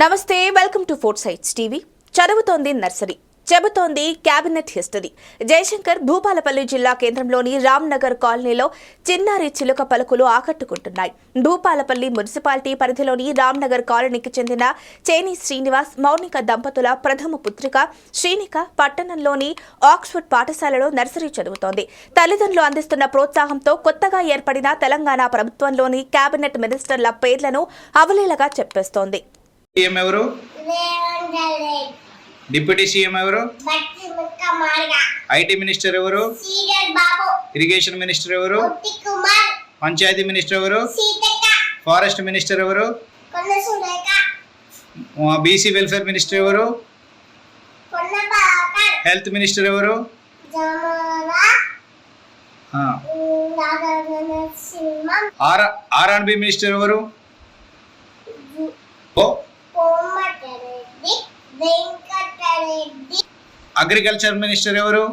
నమస్తే welcome to Fort Sites TV. చదువుతోంది nursery చెబుతోంది కేబినెట్ హిస్టరీ. జయశంకర్ భూపాలపల్లి జిల్లా కేంద్రంలోని రామ్నగర్ కాలనీలో చిన్నారి చిలుక పలుకులు ఆకట్టుకుంటున్నాయి. భూపాలపల్లి మున్సిపాలిటీ పరిధిలోని రామ్నగర్ కాలనీకి చెందిన చేని శ్రీనివాస్ మౌనిక దంపతుల ప్రథమ పుత్రిక శ్రీనిక పట్టణంలోని ఆక్స్ఫర్డ్ పాఠశాలలో నర్సరీ చదువుతోంది. తల్లిదండ్రులు అందిస్తున్న ప్రోత్సాహంతో కొత్తగా ఏర్పడిన తెలంగాణ ప్రభుత్వంలోని కేబినెట్ మినిస్టర్ల పేర్లను అవలీలగా చెప్పేస్తోంది. సీఎం ఎవరు? డిప్యూటీ సీఎం ఎవరు? ఐటీ మినిస్టర్ ఎవరు? ఇరిగేషన్ మినిస్టర్ ఎవరు? పంచాయతీ మినిస్టర్ ఎవరు? ఫారెస్ట్ మినిస్టర్ ఎవరు? బీసీ వెల్ఫేర్ మినిస్టర్ ఎవరు? హెల్త్ మినిస్టర్ ఎవరు? R R and B minister ఎవరు? ఓ అగ్రికల్చర్ మినిస్టర్ ఎవరు?